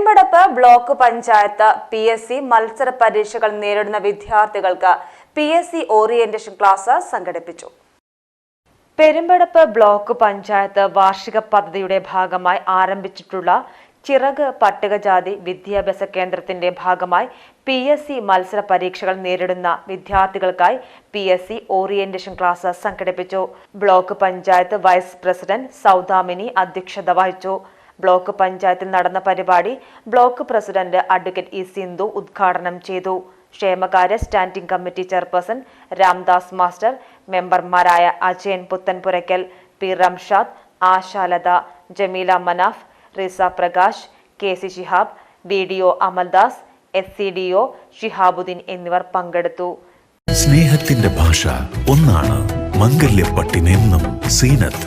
Perumpadappu block panchayat P S C മത്സര പരീക്ഷകൾ നേരിടുന്ന വിദ്യാർത്ഥികൾക്ക് P S C orientation class സംഘടിപ്പിച്ചു. പെരുമ്പടപ്പ് ബ്ലോക്ക് പഞ്ചായത്ത് വാർഷിക പദ്ധതിയുടെ ഭാഗമായി ആരംഭിച്ചിട്ടുള്ള ചിറക് പട്ടികജാതി വിദ്യാഭ്യാസ കേന്ദ്രത്തിന്റെ ഭാഗമായി പി എസ് സി മത്സര പരീക്ഷകൾ നേരിടുന്ന വിദ്യാർത്ഥികൾക്കായി P S C orientation class സംഘടിപ്പിച്ചു. Block panchayat vice president Saudamini അധ്യക്ഷത വഹിച്ചു. ബ്ലോക്ക് പഞ്ചായത്തിൽ നടന്ന പരിപാടി block president advocate E Sindhu ഉദ്ഘാടനം ചെയ്തു. ക്ഷേമകാര്യ standing committee chairperson Ramdas master മെമ്പർമാരായ Ajayan Puthanpurakkal P Ramshad Ashalatha Jameela Manaf Riza Prakash K C Shihab B D O Amaldas S C D O Shihabuddin എന്നിവർ പങ്കെടുത്തു. സ്നേഹത്തിന്റെ ഭാഷ ഒന്നാണ് മംഗല്യപ്പട്ടിനെന്നും സീനത്ത്.